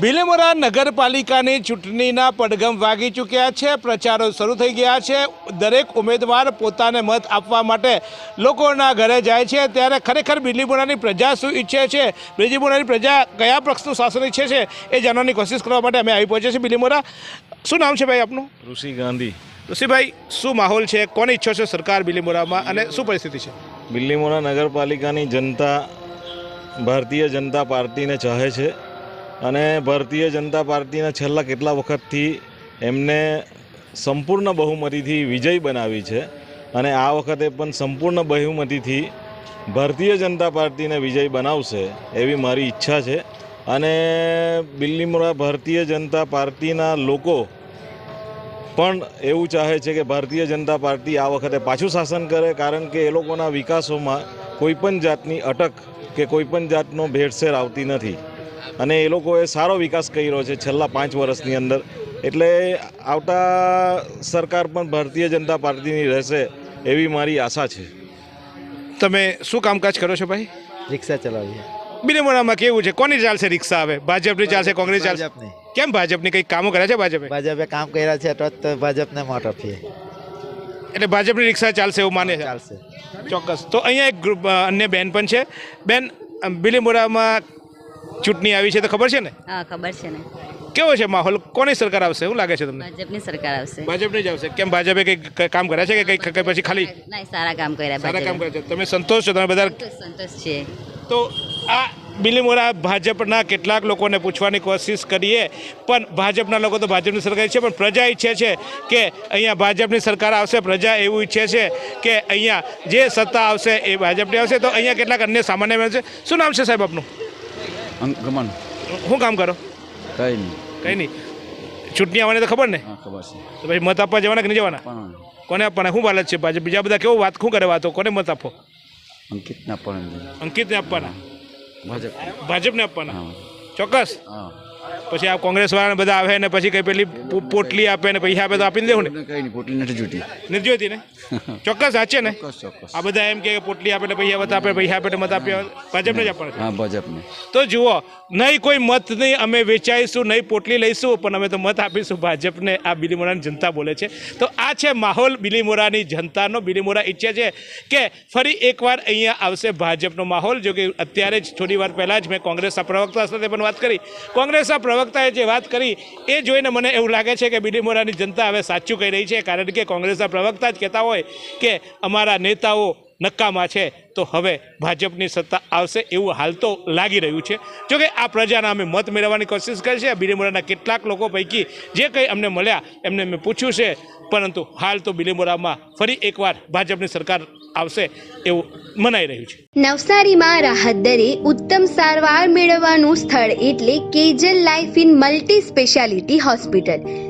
બિલીમોરા નગરપાલિકાની ચૂંટણીના પડઘમ વાગી ચૂક્યા છે પ્રચારો શરૂ થઈ ગયા છે. દરેક ઉમેદવાર પોતાને મત આપવા માટે લોકોના ઘરે જાય છે. ત્યારે ખરેખર બિલીમોરાની પ્રજા શું ઈચ્છે છે? બિલીમોરાની પ્રજા કયા પક્ષનું શાસન ઈચ્છે છે એ જાણવાની કોશિશ કરવા માટે અમે આવી પહોંચ્યા છીએ બિલીમોરા શું નામ છે ભાઈ આપનું? ઋષિ ગાંધી. ઋષિભાઈ શું માહોલ છે? કોની ઈચ્છો છે સરકાર બિલીમોરામાં અને શું પરિસ્થિતિ છે? બિલ્લીમોરા નગરપાલિકાની જનતા ભારતીય જનતા પાર્ટીને ચાહે છે અને ભારતીય જનતા પાર્ટીના છેલ્લા કેટલા વખતથી એમને સંપૂર્ણ બહુમતીથી વિજય બનાવી છે અને આ વખતે પણ સંપૂર્ણ બહુમતીથી ભારતીય જનતા પાર્ટીને વિજય બનાવશે એવી મારી ઈચ્છા છે. અને બિલ્લીમોરા ભારતીય જનતા પાર્ટીના લોકો પણ એવું ચાહે છે કે ભારતીય જનતા પાર્ટી આ વખતે પાછું શાસન કરે કારણ કે એ લોકોના વિકાસોમાં કોઈપણ જાતની અટક કે કોઈપણ જાતનો ભેળસેળ આવતી નથી. અને એ લોકોએ સારો વિકાસ કર્યો છે છેલ્લા પાંચ વર્ષની અંદર. એટલે આવતા સરકાર પણ ભારતીય જનતા પાર્ટીની રહેશે એવી મારી આશા છે. તમે શું કામકાજ કરો છો ભાઈ? રિક્ષા ચલાવીએ. બિલીમોરામાં કેવું છે? કોની ચાલશે રિક્ષા આવે ભાજપની ચાલશે કોંગ્રેસ ચાલશે? કેમ ભાજપની કંઈક કામો કર્યા છે ભાજપે? ભાજપે કામ કર્યા છે તો ભાજપને મત આપીએ. એટલે ભાજપની રિક્ષા ચાલશે એવું માને ચાલશે. ચોક્કસ. તો અહીંયા એક ગ્રુપ અન્ય બેન પણ છે. બેન બિલીમોરામાં ચૂંટણી આવી છે તો ખબર છે ને? હા ખબર છે ને. કેવો છે માહોલ? કોની સરકાર આવશે? શું લાગે છે તમને? ભાજપની સરકાર આવશે. ભાજપની જ આવશે. કેમ ભાજપે કંઈક કામ કર્યા છે કે કંઈક પછી ખાલી? ના સારા કામ કર્યા સારા કામ કર્યા છે. તમે સંતોષ છો? તમે બધા સંતોષ છે તો આ બિલીમોરા ભાજપના કેટલાક લોકોને પૂછવાની કોશિશ કરીએ. પણ ભાજપના લોકો તો ભાજપની સરકાર છે પણ પ્રજા ઈચ્છે છે કે અહીંયા ભાજપની સરકાર આવશે પ્રજા એવું ઈચ્છે છે કે અહીંયા જે સત્તા આવશે એ ભાજપની આવશે. તો અહીંયા કેટલાક અન્ય સામાન્ય છે. શું નામ છે સાહેબ આપનું? ગમન. શું કામ કરો? કંઈ નહીં. કંઈ નહીં. ચૂંટણી આવવાની તો ખબર ને? ખબર છે. તો પછી મત આપવા જવાના કે નહીં જવાના? કોને આપવાના? શું હાલત છે ભાજપ. બીજા બધા કેવું વાત શું કરે વાતો? કોને મત આપો? અંકિતને આપવાના અંકિતને આપવાના. ભાજપ. ભાજપને આપવાના. હા. ચોક્કસ. હા. પછી આ કોંગ્રેસ વાળાને બધા આવે ને પછી કઈ પેલી પોટલી આપે ને પૈસા આપે તો આપીને દેવું ને? કઈ નહીં પોટલી નથી જોતી નથી જોતી ને? ચોક્કસ સાચે ને? આ બધા એમ કે પોટલી આપે ને પૈસા મત આપે પૈસા આપે મત આપે ભાજપને જ આપવાના હા ભાજપને. તો જુઓ નહીં કોઈ મત નહીં અમે વેચાઈશું નહીં પોટલી લઈશું પણ અમે તો મત આપીશું ભાજપને. આ બિલીમોરાની જનતા બોલે છે. તો આ છે માહોલ બિલીમોરાની જનતાનો. બિલીમોરા ઈચ્છે છે કે ફરી એકવાર અહીંયા આવશે ભાજપનો માહોલ. જો કે અત્યારે જ થોડી વાર પહેલાં જ મેં કોંગ્રેસના પ્રવક્તા સાથે પણ વાત કરી. કોંગ્રેસના પ્રવક્તાએ જે વાત કરી, એ જોઈને મને એવું લાગે છે કે બીડીમોરાની જનતા હવે સાચું કહી રહી છે, કારણ કે કોંગ્રેસના પ્રવક્તા જ કહેતા હોય કે અમારા નેતાઓ નક્કામાં છે, તો હવે ભાજપની સત્તા આવશે એવું હાલ તો લાગી રહ્યું છે. જોકે આ પ્રજાના અમે મત મેળવવાની કોશિશ કરી છે. બિલીમોરાના કેટલાક લોકો પૈકી જે કંઈ અમને મળ્યા, એમને મેં પૂછ્યું છે. પરંતુ હાલ તો બિલીમોરામાં ફરી એકવાર ભાજપની સરકાર આવશે એવું મનાઈ રહ્યું છે. નવસારીમાં રાહત દરે ઉત્તમ સારવાર મેળવવાનું સ્થળ એટલે Kejal life in multi speciality hospital.